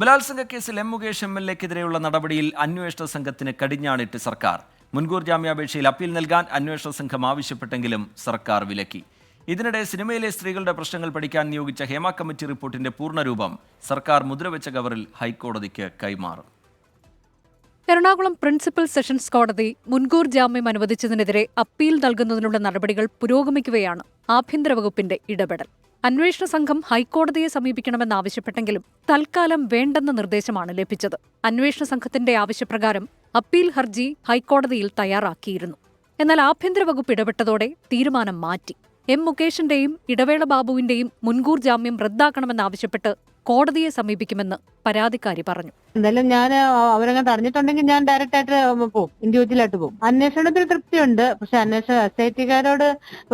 ബലാത്സംഗ കേസിൽ M Mukesh M L എക്കെതിരെയുള്ള നടപടിയിൽ അന്വേഷണ സംഘത്തിന് കടിഞ്ഞാണിട്ട് സർക്കാർ. മുൻകൂർ ജാമ്യാപേക്ഷയിൽ അപ്പീൽ നൽകാൻ അന്വേഷണ സംഘം ആവശ്യപ്പെട്ടെങ്കിലും സർക്കാർ വിലക്കി. ഇതിനിടെ സിനിമയിലെ സ്ത്രീകളുടെ പ്രശ്നങ്ങൾ പഠിക്കാൻ നിയോഗിച്ച ഹേമ കമ്മിറ്റി റിപ്പോർട്ടിന്റെ പൂർണരൂപം സർക്കാർ മുദ്രവെച്ച കവറിൽ ഹൈക്കോടതിക്ക് കൈമാറും. എറണാകുളം പ്രിൻസിപ്പൽ സെഷൻസ് കോടതി മുൻകൂർ ജാമ്യം അനുവദിച്ചതിനെതിരെ അപ്പീൽ നൽകുന്നതിനുള്ള നടപടികൾ പുരോഗമിക്കുകയാണ് ആഭ്യന്തര വകുപ്പിന്റെ ഇടപെടൽ. അന്വേഷണ സംഘം ഹൈക്കോടതിയെ സമീപിക്കണമെന്നാവശ്യപ്പെട്ടെങ്കിലും തൽക്കാലം വേണ്ടെന്ന നിർദ്ദേശമാണ് ലഭിച്ചത്. അന്വേഷണ സംഘത്തിന്റെ ആവശ്യപ്രകാരം അപ്പീൽ ഹർജി ഹൈക്കോടതിയിൽ തയ്യാറാക്കിയിരുന്നു. എന്നാൽ ആഭ്യന്തര വകുപ്പ് ഇടപെട്ടതോടെ തീരുമാനം മാറ്റി. എം മുകേഷിന്റെയും ഇടവേള ബാബുവിന്റെയും മുൻകൂർ ജാമ്യം റദ്ദാക്കണമെന്നാവശ്യപ്പെട്ട് കോടതിയെ സമീപിക്കുമെന്ന് പരാതിക്കാരി പറഞ്ഞു. എന്തായാലും ഞാൻ അവരങ്ങനെ തടഞ്ഞിട്ടുണ്ടെങ്കിൽ ഞാൻ ഡയറക്റ്റ് ആയിട്ട് പോകും ഇൻഡിവിജ്വലായിട്ട് പോകും അന്വേഷണത്തിൽ തൃപ്തിയുണ്ട്. പക്ഷെ അന്വേഷണ എസ് ഐ ടിക്കാരോട്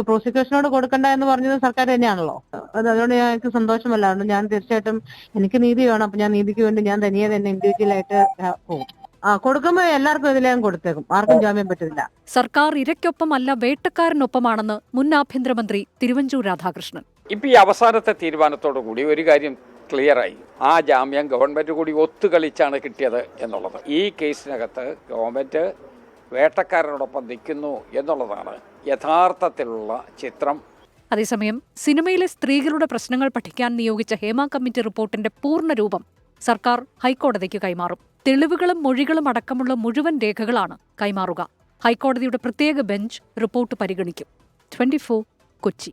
പ്രോസിക്യൂഷനോട് കൊടുക്കണ്ട എന്ന് പറഞ്ഞത് സർക്കാർ തന്നെയാണല്ലോ. അത് അതുകൊണ്ട് ഞാൻ എനിക്ക് സന്തോഷമല്ല. അതുകൊണ്ട് ഞാൻ തീർച്ചയായിട്ടും എനിക്ക് നീതി വേണം. അപ്പൊ ഞാൻ നീതിക്ക് വേണ്ടി ഞാൻ തനിയെ തന്നെ ഇൻഡിവിജ്വലായിട്ട് പോകും ആ കൊടുക്കുമ്പോ എല്ലാവർക്കും ഇതിലേയും കൊടുത്തേക്കും. ആർക്കും ജാമ്യം പറ്റില്ല. സർക്കാർ ഇരയ്ക്കൊപ്പമല്ല വേട്ടക്കാരനൊപ്പമാണെന്ന് മുൻ ആഭ്യന്തരമന്ത്രി തിരുവഞ്ചൂർ രാധാകൃഷ്ണൻ. ഇപ്പൊ ഈ അവസാനത്തെ തീരുമാനത്തോടു കൂടി ഒരു കാര്യം ക്ലിയറായി. ആ ജാമ്യം ഗവൺമെന്റ് കൂടി ഒത്തുകളിച്ചാണ് കിട്ടിയത് എന്നുള്ളത്. ഈ കേസിനകത്ത് ഗവൺമെന്റ് വേട്ടക്കാരനോടൊപ്പം നിൽക്കുന്നു എന്നുള്ളതാണ് യഥാർത്ഥത്തിലുള്ള ചിത്രം. അതേസമയം സിനിമയിലെ സ്ത്രീകളുടെ പ്രശ്നങ്ങൾ പഠിക്കാൻ നിയോഗിച്ച ഹേമ കമ്മിറ്റി റിപ്പോർട്ടിന്റെ പൂർണ രൂപം സർക്കാർ ഹൈക്കോടതിക്ക് കൈമാറും. തെളിവുകളും മൊഴികളും അടക്കമുള്ള മുഴുവൻ രേഖകളാണ് കൈമാറുക. ഹൈക്കോടതിയുടെ പ്രത്യേക ബെഞ്ച് റിപ്പോർട്ട് പരിഗണിക്കും. ട്വന്റി കൊച്ചി.